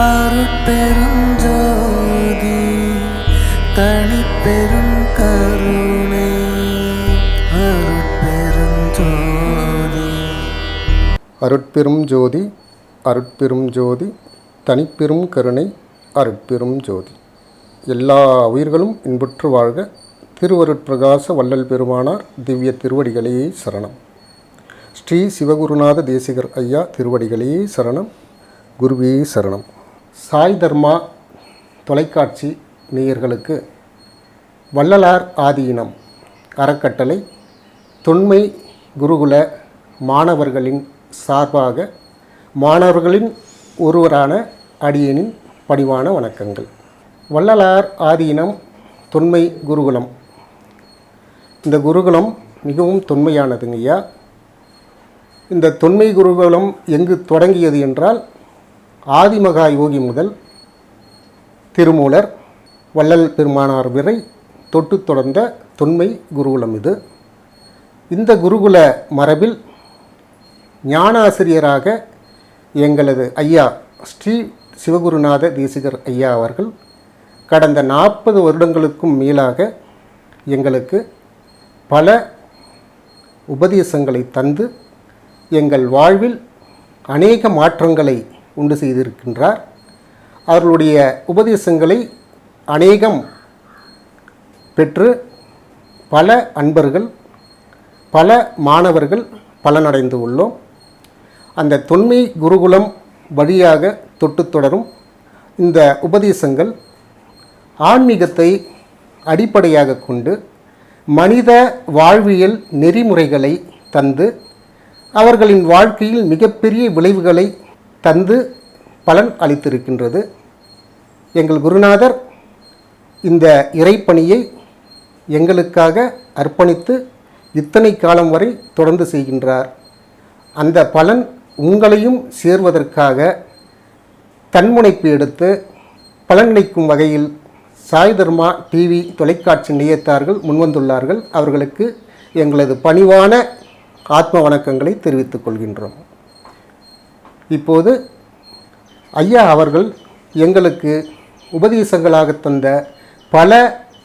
அருட்பெருஞ்சோதி தனிப்பெரும் கருணை. அருட்பெருஞ்சோதி அருட்பெரும் ஜோதி அருட்பெரும் ஜோதி தனிப்பெரும் கருணை அருட்பெரும் ஜோதி எல்லா உயிர்களும் இன்புற்று வாழ்க. திருவருட்பிரகாச வள்ளல் பெருமானார் திவ்ய திருவடிகளே சரணம். ஸ்ரீ சிவகுருநாத தேசிகர் ஐயா திருவடிகளே சரணம். குருவே சரணம். சாய் தர்மா தொலைக்காட்சி நேயர்களுக்கு வள்ளலார் ஆதீனம் அறக்கட்டளை தொன்மை குருகுல மாணவர்களின் சார்பாக மாணவர்களின் ஒருவரான அடியனின் பணிவான வணக்கங்கள். வள்ளலார் ஆதீனம் தொன்மை குருகுலம். இந்த குருகுலம் மிகவும் தொன்மையானதுங்கய்யா. இந்த தொன்மை குருகுலம் எங்கு தொடங்கியது என்றால் ஆதிமகா யோகி முதல் திருமூலர் வள்ளல் பெருமானார் விரை தொட்டு தொடர்ந்த தொன்மை குருகுலம் இது. இந்த குருகுல மரபில் ஞானாசிரியராக எங்களது ஐயா ஸ்ரீ சிவகுருநாத தேசிகர் ஐயா அவர்கள் கடந்த நாற்பது வருடங்களுக்கும் மேலாக எங்களுக்கு பல உபதேசங்களை தந்து எங்கள் வாழ்வில் அநேக மாற்றங்களை உண்டு செய்திருக்கின்றார். அவர்களுடைய உபதேசங்களை அநேகம் பெற்று பல அன்பர்கள் பல மாணவர்கள் பலனடைந்து உள்ளோம். அந்த தொன்மை குருகுலம் வழியாக தொட்டு தொடரும் இந்த உபதேசங்கள் ஆன்மீகத்தை அடிப்படையாக கொண்டு மனித வாழ்வியல் நெறிமுறைகளை தந்து அவர்களின் வாழ்க்கையில் மிகப்பெரிய விளைவுகளை தந்து பலன் அளித்திருக்கின்றது. எங்கள் குருநாதர் இந்த இறைப்பணியை எங்களுக்காக அர்ப்பணித்து இத்தனை காலம் வரை தொடர்ந்து செய்கின்றார். அந்த பலன் உங்களையும் சேர்வதற்காக தன்முனைப்பு எடுத்து பலனளிக்கும் வகையில் சாய் தர்மா டிவி தொலைக்காட்சி நிலையத்தார்கள் முன்வந்துள்ளார்கள். அவர்களுக்கு எங்களது பணிவான ஆத்ம வணக்கங்களை தெரிவித்துக் கொள்கின்றோம். இப்போது ஐயா அவர்கள் எங்களுக்கு உபதேசங்களாக தந்த பல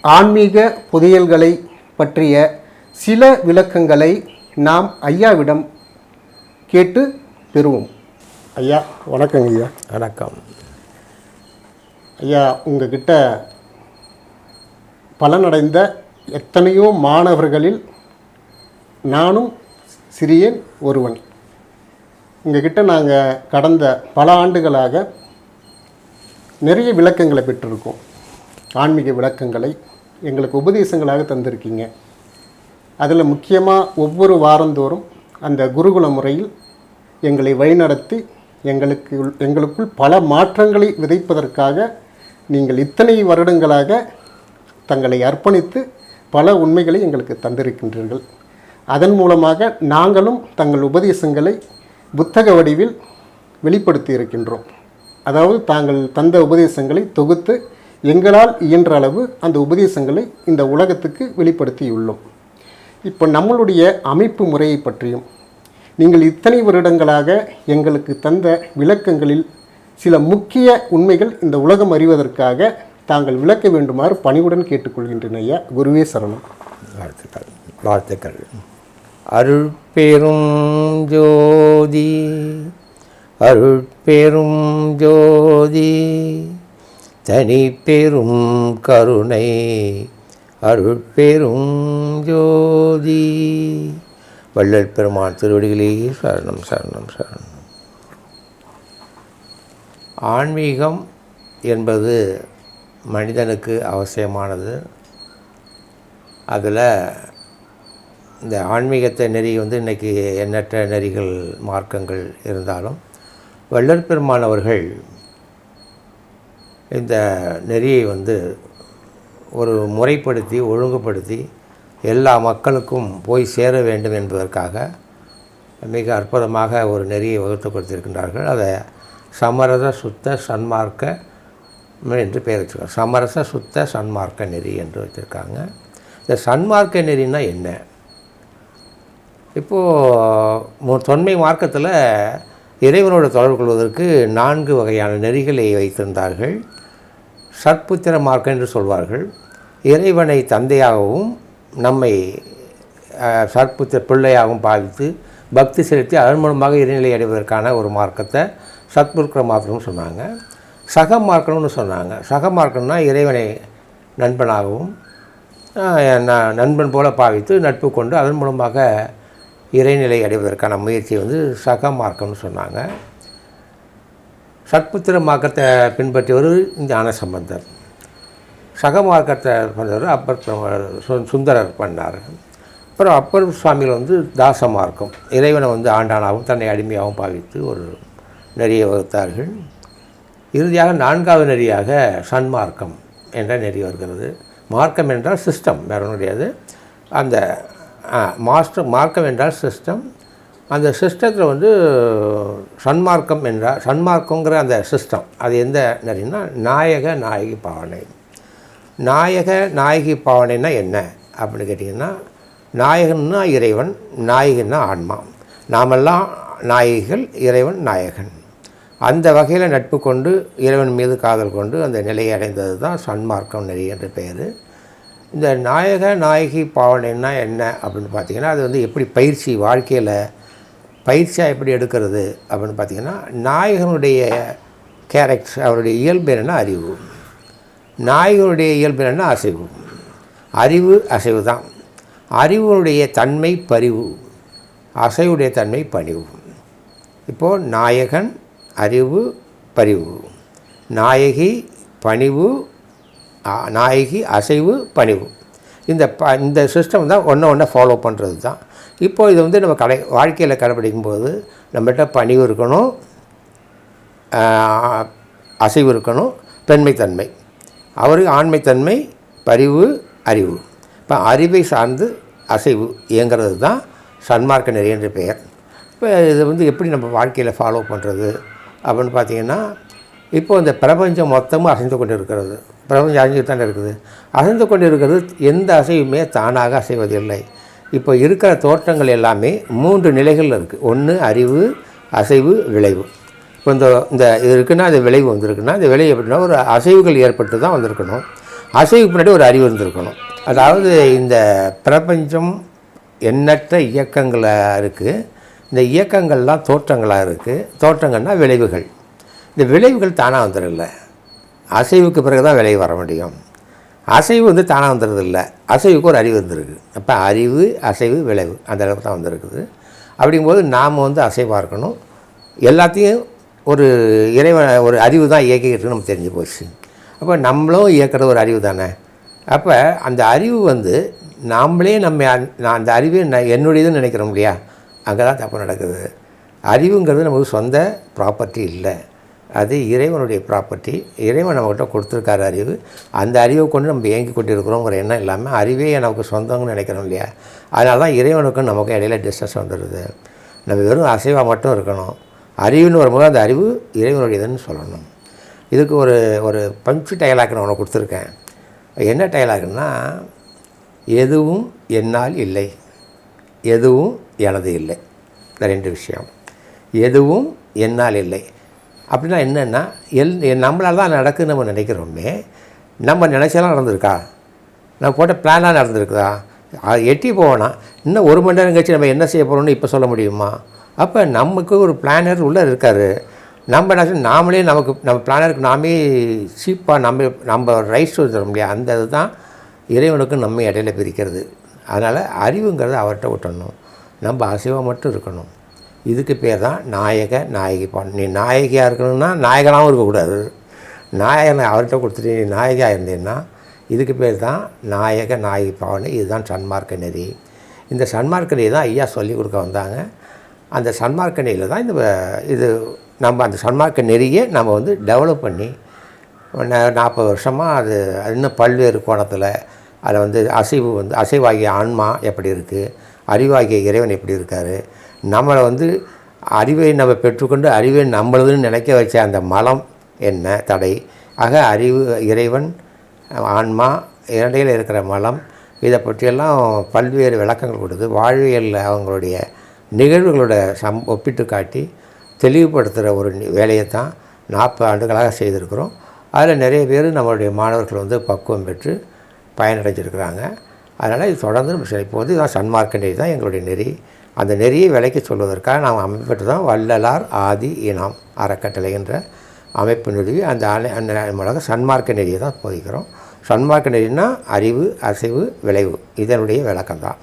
ஆன்மீக புதையல்களை பற்றிய சில விளக்கங்களை நாம் ஐயாவிடம் கேட்டு பெறுவோம். ஐயா வணக்கங்க ஐயா. வணக்கம். ஐயா உங்ககிட்ட பலனடைந்த எத்தனையோ மாணவர்களில் நானும் சிறியேன் ஒருவன். உங்ககிட்ட நாங்கள் கடந்த பல ஆண்டுகளாக நிறைய விளக்கங்களை பெற்றிருக்கோம். ஆன்மீக விளக்கங்களை எங்களுக்கு உபதேசங்களாக தந்திருக்கீங்க. அதில் முக்கியமாக ஒவ்வொரு வாரந்தோறும் அந்த குருகுல முறையில் எங்களை வழிநடத்தி எங்களுக்கு எங்களுக்குள் பல மாற்றங்களை விதைப்பதற்காக நீங்கள் இத்தனை வருடங்களாக தங்களை அர்ப்பணித்து பல உண்மைகளை எங்களுக்கு தந்திருக்கின்றீர்கள். அதன் மூலமாக நாங்களும் தங்கள் உபதேசங்களை புத்தக வடிவில் வெளிப்படுத்தி இருக்கின்றோம். அதாவது தாங்கள் தந்த உபதேசங்களை தொகுத்து எங்களால் இயன்ற அளவு அந்த உபதேசங்களை இந்த உலகத்துக்கு வெளிப்படுத்தியுள்ளோம். இப்போ நம்மளுடைய அமைப்பு முறையை பற்றியும் நீங்கள் இத்தனை வருடங்களாக எங்களுக்கு தந்த விளக்கங்களில் சில முக்கிய உண்மைகள் இந்த உலகம் அறிவதற்காக தாங்கள் விளக்க வேண்டுமாறு பணிவுடன் கேட்டுக்கொள்கின்றன ஐயா. குருவே சரணம். வாழ்த்துக்கள். வாழ்த்துக்கள். அருட்பெரும் ஜோதி அருட்பெரும் ஜோதி தனிப்பெரும் கருணை அருட்பெரும் ஜோதி. வள்ளல் பெருமான் திருவடிகளே சரணம் சரணம் சரணம். ஆன்மீகம் என்பது மனிதனுக்கு அவசியமானது. அதில் இந்த ஆன்மீகத்தை நெறி வந்து இன்றைக்கி எண்ணற்ற நெறிகள் மார்க்கங்கள் இருந்தாலும் வள்ளல் பெருமான் அவர்கள் இந்த நெறியை வந்து ஒரு முறைப்படுத்தி ஒழுங்குபடுத்தி எல்லா மக்களுக்கும் போய் சேர வேண்டும் என்பதற்காக மிக அற்புதமாக ஒரு நெறியை வகுத்து கொடுத்திருக்கின்றார்கள். அதை சமரச சுத்த சன்மார்க்க என்று பெயர் வச்சுருக்காங்க. சமரச சுத்த சன்மார்க்க நெறி என்று வச்சுருக்காங்க. இந்த சன்மார்க்க நெறின்னா என்ன? இப்போது தொன்மை மார்க்கத்தில் இறைவனோடு தொடர்பு கொள்வதற்கு நான்கு வகையான நெறிகளை வைத்திருந்தார்கள். சற்புத்திர மார்க்கம் என்று சொல்வார்கள். இறைவனை தந்தையாகவும் நம்மை சற்புத்திர பிள்ளையாகவும் பாவித்து பக்தி செலுத்தி அதன் மூலமாக இறைநிலை அடைவதற்கான ஒரு மார்க்கத்தை சத்புத்திர மார்க்கம்னு சொன்னாங்க. சக மார்க்கம்னு சொன்னாங்க. சக மார்க்கம்னா இறைவனை நண்பனாகவும் ந- நண்பன் போல பாவித்து நட்பு கொண்டு அதன் மூலமாக இறைநிலை அடைவதற்கான முயற்சி வந்து சக மார்க்கம்னு சொன்னாங்க. சத்புத்திர மார்க்கத்தை பின்பற்றியவர் ஞான சம்பந்தர். சக மார்க்கத்தை பண்ணவர் அப்பர் சுந்தரர் பண்ணார். அப்புறம் அப்பர் சுவாமிகள் வந்து தாச மார்க்கம். இறைவனை வந்து ஆண்டானாகவும் தன்னை அடிமையாகவும் பாவித்து ஒரு நெறியை வகுத்தார்கள். இறுதியாக நான்காவது நெறியாக சன்மார்க்கம் என்ற நெறி வருகிறது. மார்க்கம் என்றால் சிஸ்டம் வேற ஒன்றும் கிடையாது. அந்த மாஸ்டர் மார்க்கம் என்றால் சிஸ்டம் அந்த சிஸ்டத்தில் வந்து சன்மார்க்கம் என்றால் சன்மார்க்கங்கிற அந்த சிஸ்டம் அது எந்த நெறின்னா நாயக நாயகி பாவனை. நாயக நாயகி பாவனைனா என்ன? அப்படின்னு கேட்டிங்கன்னா நாயகன்னா இறைவன் நாயகன்னா ஆன்மா. நாமெல்லாம் நாயகிகள் இறைவன் நாயகன். அந்த வகையில் நட்பு கொண்டு இறைவன் மீது காதல் கொண்டு அந்த நிலையை அடைந்தது தான் சன்மார்க்கம் நெறி என்ற பெயர். இந்த நாயக நாயகி பாவனைன்னா என்ன அப்படின்னு பார்த்தீங்கன்னா அது வந்து எப்படி பயிற்சி வாழ்க்கையில் பயிற்சியாக எப்படி எடுக்கிறது அப்படின்னு பார்த்தீங்கன்னா நாயகனுடைய கேரக்டர் அவருடைய இயல்பு என்னென்னா அறிவு. நாயகனுடைய இயல்பு என்னென்னா அசைவு. அறிவு அசைவு தான். அறிவுடைய தன்மை பரிவு. அசைவுடைய தன்மை பணிவு. இப்போது நாயகன் அறிவு பரிவு. நாயகி பணிவு நாயகி அசைவு பணிவு. இந்த ப இந்த சிஸ்டம் தான் ஒன்று ஒன்று ஃபாலோ பண்ணுறது தான். இப்போது இது வந்து நம்ம கடை வாழ்க்கையில் கடைப்பிடிக்கும் போது நம்மகிட்ட பணிவு இருக்கணும் அசைவு இருக்கணும் பெண்மைத்தன்மை. அவருக்கு ஆண்மைத்தன்மை பரிவு அறிவு. இப்போ அறிவை சார்ந்து அசைவு இயங்கிறது தான் சன்மார்க்க நெறி என்ற பெயர். இப்போ இது வந்து எப்படி நம்ம வாழ்க்கையில் ஃபாலோ பண்ணுறது அப்படின்னு பார்த்தீங்கன்னா இப்போ இந்த பிரபஞ்சம் மொத்தமும் அசைந்து கொண்டு இருக்கிறது பிரபஞ்சம் அழிஞ்சுட்டு தானே இருக்குது? அசைந்து கொண்டு இருக்கிறது எந்த அசைவுமே தானாக அசைவதில்லை. இப்போ இருக்கிற தோற்றங்கள் எல்லாமே மூன்று நிலைகளில் இருக்குது ஒன்று அறிவு அசைவு விளைவு. இப்போ இந்த இந்த இது இருக்குன்னா அந்த விளைவு வந்திருக்குன்னா இந்த விளைவு எப்படின்னா ஒரு அசைவுகள் ஏற்பட்டு தான் வந்திருக்கணும். அசைவுக்கு பின்னாடி ஒரு அறிவு இருந்திருக்கணும் அதாவது இந்த பிரபஞ்சம் எண்ணற்ற இயக்கங்களாக இருக்குது இந்த இயக்கங்கள்லாம் தோற்றங்களாக இருக்குது தோற்றங்கள்னால் விளைவுகள். இந்த விளைவுகள் தானாக வந்துடல. அசைவுக்கு பிறகு தான் விலை வர முடியும். அசைவு வந்து தானாக வந்துடுறது இல்லை அசைவுக்கு ஒரு அறிவு வந்திருக்கு. அப்போ அறிவு அசைவு விளைவு அந்த அளவுக்கு தான் வந்திருக்குது. அப்படிங்கும்போது நாம் வந்து அசைவாக இருக்கணும் எல்லாத்தையும் ஒரு இறைவன் ஒரு அறிவு தான் இயக்கிக்கிட்டு நமக்கு தெரிஞ்சு போச்சு. அப்போ நம்மளும் இயக்கிறது ஒரு அறிவு தானே. அப்போ அந்த அறிவு வந்து நாம்ளே நம்ம அந்த- நான் அந்த அறிவு நான் என்னுடையதுன்னு நினைக்கிறோம் இல்லையா? அங்கே தான் தப்பு நடக்குது. அறிவுங்கிறது நமக்கு சொந்த ப்ராப்பர்ட்டி இல்லை. அது இறைவனுடைய ப்ராப்பர்ட்டி இறைவன் நம்மகிட்ட கொடுத்துருக்காரு அறிவு. அந்த அறிவை கொண்டு நம்ம இயங்கி கொண்டிருக்கிறோங்கிற எண்ணம் இல்லாமல் அறிவே நமக்கு சொந்தம்னு நினைக்கிறோம் இல்லையா? அதனால தான் இறைவனுக்கும் நமக்கும் இடையில டிஸ்டன்ஸ் வந்துடுது நம்ம வெறும் அசைவாக மட்டும் இருக்கணும். அறிவுன்னு வரும்போது அந்த அறிவு இறைவனுடையதுன்னு சொல்லணும். இதுக்கு ஒரு ஒரு பஞ்சு டயலாக் நான் உனக்கு கொடுத்துருக்கேன். என்ன டயலாக்னா எதுவும் என்னால் இல்லை. எதுவும் எனது இல்லை. இந்த ரெண்டு விஷயம். எதுவும் என்னால் இல்லை. அப்படின்னா என்னென்னா எல் நம்மளால் தான் நடக்குதுன்னு நம்ம நினைக்கிறோமே நம்ம நினச்செல்லாம் நடந்திருக்கா? நம்ம போட்ட பிளானாக நடந்திருக்குதா? எட்டி போனால் இன்னும் ஒரு மணி நேரம் கழிச்சு நம்ம என்ன செய்ய போகிறோம்னு இப்போ சொல்ல முடியுமா? அப்போ நமக்கு ஒரு பிளானர் உள்ளே இருக்கார். நம்ம என்ன செய்யணும், நாமளே நமக்கு நம்ம பிளானருக்கு நாமே சீப்பாக நம்ம நம்ம ரைட்ஸ் வந்துடும் இல்லையா அந்த இதுதான் இறைவனுக்கும் நம்ம இடையில பிரிக்கிறது. அதனால் அறிவுங்கிறத அவர்கிட்ட விட்டணும் நம்ம அசைவாக மட்டும் இருக்கணும். இதுக்கு பேர் தான் நாயக நாயகி பான் நீ நாயகியாக இருக்கணும்னா நாயகனாகவும் இருக்கக்கூடாது. நாயகனை அவர்கிட்ட கொடுத்துட்டு நீ நாயகியாக இருந்தீங்கன்னா இதுக்கு பேர் தான் நாயக நாயகி பாவனை. இதுதான் சன்மார்க்க நெறி. இந்த சன்மார்க்க நெறி தான் ஐயா சொல்லி கொடுக்க வந்தாங்க. அந்த சன்மார்க்க நெறியில் தான் இந்த இது நம்ம அந்த சன்மார்க்க நெறியை நம்ம வந்து டெவலப் பண்ணி நாற்பது வருஷமாக அது அது இன்னும் பல்வேறு கோணத்தில் அதில் வந்து அசைவு வந்து அசைவாகிய ஆன்மா எப்படி இருக்குது அறிவாகிய இறைவன் எப்படி இருக்கார் நம்மளை வந்து அறிவை நம்ம பெற்றுக்கொண்டு அறிவை நம்மளதுன்னு நினைக்க வச்ச அந்த மலம் என்ன தடை? ஆக அறிவு இறைவன் ஆன்மா இரண்டையில் இருக்கிற மலம் இதை பற்றியெல்லாம் பல்வேறு விளக்கங்கள் கொடுத்து வாழ்வியலில் அவங்களுடைய நிகழ்வுகளோட சம் ஒப்பிட்டு காட்டி தெளிவுபடுத்துகிற ஒரு வேலையை தான் நாற்பது ஆண்டுகளாக செய்திருக்கிறோம். அதில் நிறைய பேர் நம்மளுடைய மாணவர்கள் வந்து பக்குவம் பெற்று பயனடைஞ்சிருக்கிறாங்க. அதனால் இது தொடர்ந்து நம்ம இப்போ வந்து இதான் சன்மார்க்கண்டே தான் எங்களுடைய நெறி. அந்த நெறியை விலைக்கு சொல்வதற்காக நாம் அமைப்பட்டு தான் வள்ளலார் ஆதி இனம் அறக்கட்டளை என்ற அமைப்பு நிறுவி அந்த ஆலை அந்த மூலமாக சன்மார்க்க நெறியை தான் போதிக்கிறோம். சன்மார்க்க நெறினா அறிவு அசைவு விளைவு. இதனுடைய விளக்கம் தான்